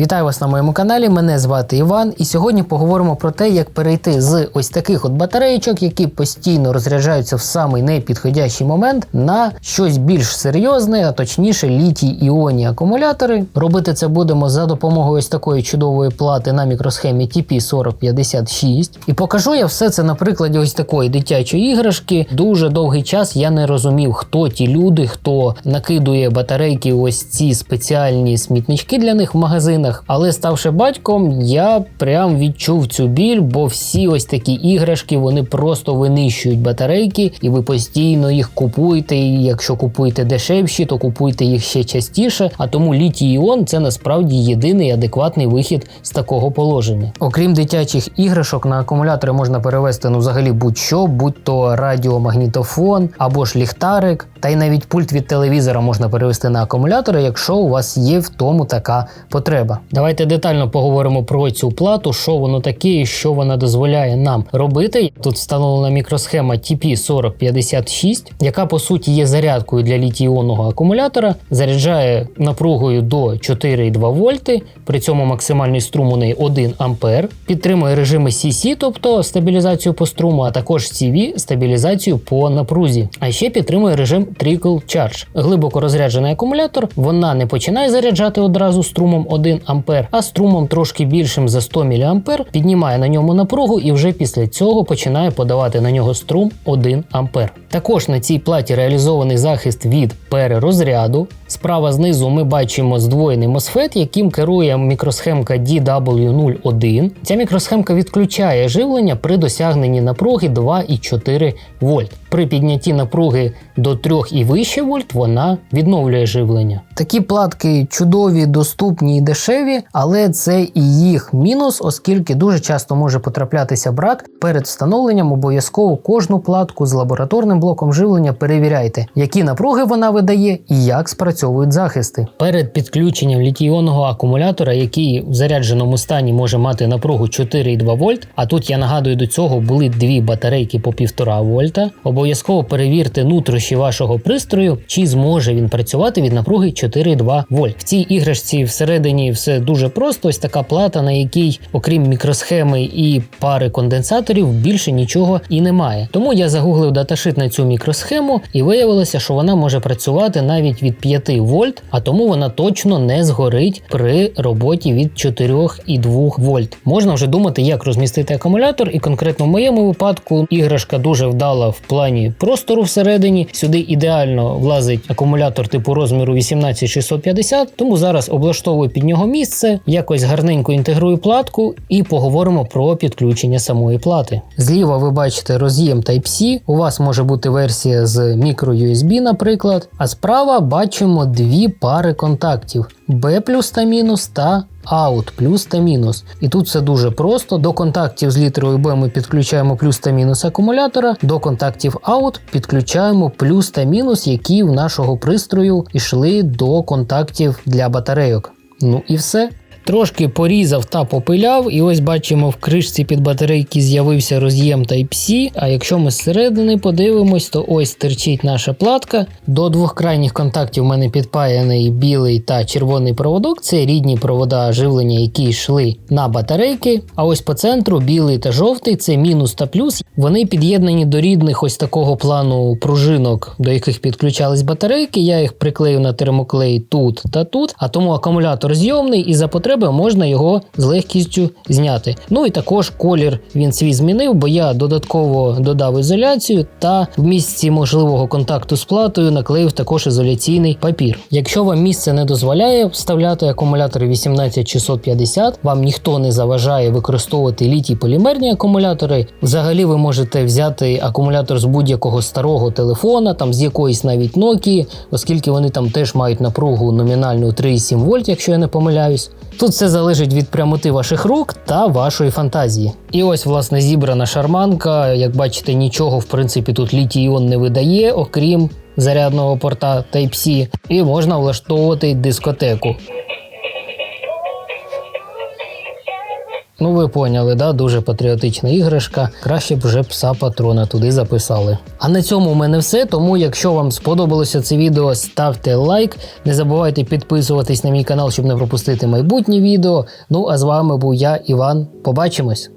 Вітаю вас на моєму каналі. Мене звати Іван, і сьогодні поговоримо про те, як перейти з ось таких от батареїчок, які постійно розряджаються в самий непідходящий момент, на щось більш серйозне, а точніше літій іонні акумулятори. Робити це будемо за допомогою ось такої чудової плати на мікросхемі TP4056. І покажу я все це на прикладі ось такої дитячої іграшки. Дуже довгий час я не розумів, хто ті люди, хто накидує батарейки, ось ці спеціальні смітнички для них в магазинах. Але ставши батьком, я прям відчув цю біль, бо всі ось такі іграшки вони просто винищують батарейки, і ви постійно їх купуєте. І якщо купуєте дешевші, то купуйте їх ще частіше. А тому літій іон це насправді єдиний адекватний вихід з такого положення. Окрім дитячих іграшок, на акумулятори можна перевести ну взагалі будь-що, будь то радіомагнітофон або ж ліхтарик, та й навіть пульт від телевізора можна перевести на акумулятори, якщо у вас є в тому така потреба. Давайте детально поговоримо про цю плату, що воно таке і що вона дозволяє нам робити. Тут встановлена мікросхема TP4056, яка по суті є зарядкою для літій-іонного акумулятора, заряджає напругою до 4,2 вольти, при цьому максимальний струм у неї 1 ампер, підтримує режими CC, тобто стабілізацію по струму, а також CV стабілізацію по напрузі. А ще підтримує режим Trickle Charge. Глибоко розряджений акумулятор, вона не починає заряджати одразу струмом 1 ампер, а струмом трошки більшим за 100 мА, піднімає на ньому напругу і вже після цього починає подавати на нього струм 1 ампер. Також на цій платі реалізований захист від перерозряду. Справа знизу ми бачимо здвоєний MOSFET, яким керує мікросхемка DW01. Ця мікросхемка відключає живлення при досягненні напруги 2,4 вольт. При піднятті напруги до 3 і вище вольт вона відновлює живлення. Такі платки чудові, доступні і дешеві, але це і їх мінус, оскільки дуже часто може потраплятися брак. Перед встановленням обов'язково кожну платку з лабораторним блоком живлення перевіряйте, які напруги вона видає і як спрацьовують захисти. Перед підключенням літійонного акумулятора, який в зарядженому стані може мати напругу 4,2 вольт, а тут я нагадую до цього були дві батарейки по 1,5 вольта. Обов'язково перевірте нутрощі вашого пристрою, чи зможе він працювати від напруги 4,2 вольт. В цій іграшці всередині все дуже просто. Ось така плата, на якій, окрім мікросхеми і пари конденсаторів, більше нічого і немає. Тому я загуглив даташит на цю мікросхему і виявилося, що вона може працювати навіть від 5 вольт, а тому вона точно не згорить при роботі від 4,2 вольт. Можна вже думати, як розмістити акумулятор, і конкретно в моєму випадку іграшка дуже вдала в плані простору всередині. Сюди ідеально влазить акумулятор типу розміру 18650, тому зараз облаштовую під нього місце, якось гарненько інтегрую платку і поговоримо про підключення самої плати. Зліва ви бачите роз'єм Type-C, у вас може бути версія з microUSB, наприклад, а справа бачимо дві пари контактів B плюс та мінус та Out плюс та мінус. І тут все дуже просто. До контактів з літерою B ми підключаємо плюс та мінус акумулятора, до контактів Out підключаємо плюс та мінус, які в нашого пристрою йшли до контактів для батарейок. Ну і все. Трошки порізав та попиляв, і ось бачимо в кришці під батарейки з'явився роз'єм Type-C. А якщо ми зсередини подивимось, то ось терчить наша платка. До двох крайніх контактів в мене підпаяний білий та червоний проводок. Це рідні провода живлення, які йшли на батарейки. А ось по центру білий та жовтий це мінус та плюс. Вони під'єднані до рідних ось такого плану пружинок, до яких підключались батарейки. Я їх приклею на термоклей тут та тут, а тому акумулятор зйомний і за потреби можна його з легкістю зняти. Ну і також колір він свій змінив, бо я додатково додав ізоляцію та в місці можливого контакту з платою наклеїв також ізоляційний папір. Якщо вам місце не дозволяє вставляти акумулятори 18650, вам ніхто не заважає використовувати літій полімерні акумулятори. Взагалі ви можете взяти акумулятор з будь-якого старого телефона, там з якоїсь навіть Nokia, оскільки вони там теж мають напругу номінальну 3,7 вольт, якщо я не помиляюсь. Тут все залежить від прямоти ваших рук та вашої фантазії. І ось, власне, зібрана шарманка. Як бачите, нічого в принципі тут літій-іон не видає, окрім зарядного порта Type-C, і можна влаштовувати дискотеку. Ну, ви поняли, да? дуже патріотична іграшка. Краще б вже пса патрона туди записали. А на цьому у мене все. Тому, якщо вам сподобалося це відео, ставте лайк. Не забувайте підписуватись на мій канал, щоб не пропустити майбутні відео. Ну а з вами був я, Іван. Побачимось!